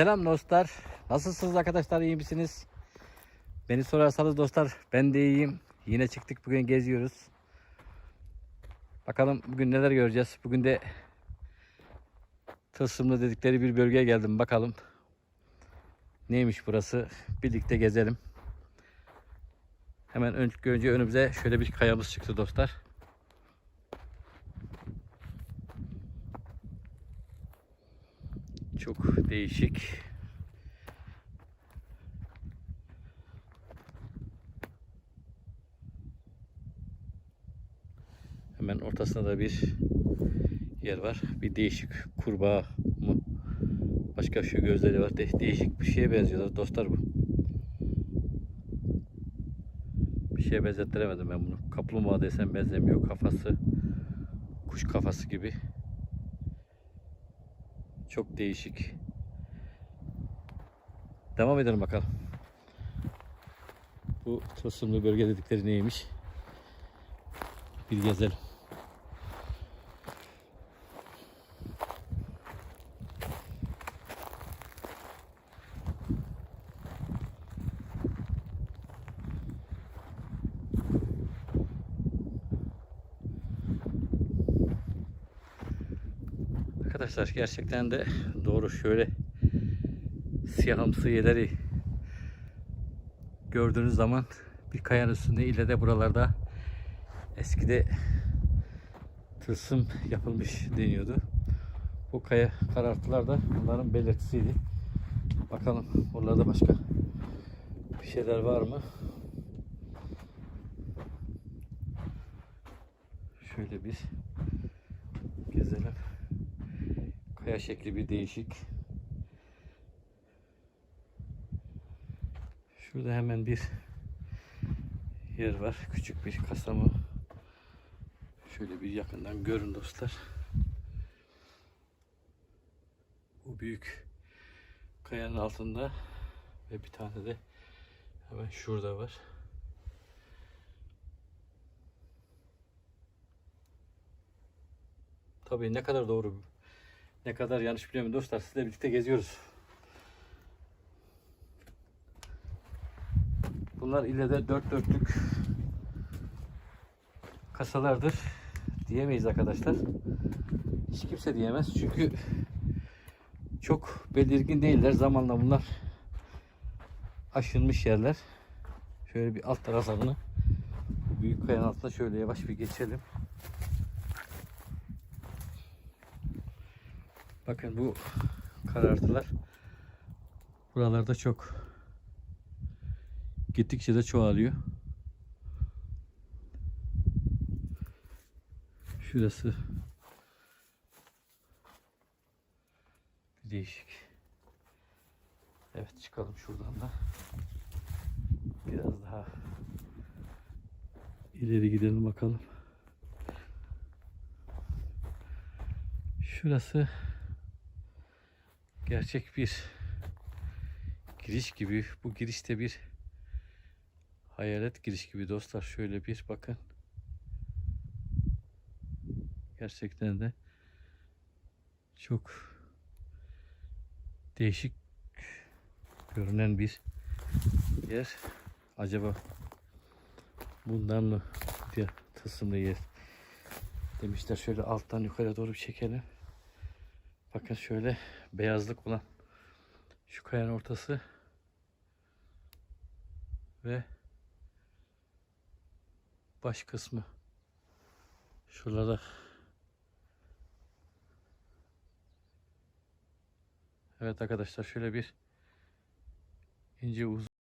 Selam dostlar. Nasılsınız arkadaşlar? İyi misiniz? Beni sorarsanız dostlar ben de iyiyim. Yine çıktık bugün geziyoruz. Bakalım bugün neler göreceğiz. Bugün de Tılsımlı dedikleri bir bölgeye geldim. Bakalım neymiş burası. Birlikte gezelim. Hemen önce, önümüze şöyle bir kayamız çıktı dostlar. Çok değişik. Hemen ortasında da bir yer var. Bir değişik kurbağa mı? Başka şu gözleri var. De- değişik bir şeye benziyorlar dostlar bu. Bir şeye benzettiremedim ben bunu. Kaplumbağa desem benzemiyor. Kafası kuş kafası gibi. Çok değişik. Devam edelim bakalım. Bu tılsımlı bölge dedikleri neymiş? Bir gezelim. Arkadaşlar gerçekten de doğru şöyle siyahımsı yerleri gördüğünüz zaman bir kayanın üstünde ile de buralarda eskide tılsım yapılmış deniyordu. Bu kaya karartılar da bunların belirtisiydi. Bakalım oralarda başka bir şeyler var mı? Şöyle bir gezelim. Kaya şekli bir değişik. Şurada hemen bir yer var. Küçük bir kasama. Şöyle bir yakından görün dostlar. Bu büyük kayanın altında ve bir tane de hemen şurada var. Tabii ne kadar doğru ne kadar yanlış biliyorum dostlar. Sizle birlikte geziyoruz. Bunlar ile de dört dörtlük kasalardır diyemeyiz arkadaşlar. Hiç kimse diyemez çünkü çok belirgin değiller. Zamanla bunlar aşınmış yerler. Şöyle bir alt taraflarını büyük kayanın altına şöyle yavaş bir geçelim. Bakın bu karartılar buralarda çok gittikçe de çoğalıyor. Şurası değişik. Evet çıkalım şuradan da. Biraz daha ileri gidelim bakalım. Şurası gerçek bir giriş gibi. Bu girişte bir hayalet giriş gibi dostlar. Şöyle bir bakın. Gerçekten de çok değişik görünen bir yer. Acaba bundan mı diye tılsımlı yer demişler. Şöyle alttan yukarı doğru bir çekelim. Bakın şöyle beyazlık olan şu kayanın ortası ve baş kısmı. Şurada Evet arkadaşlar şöyle bir ince uzun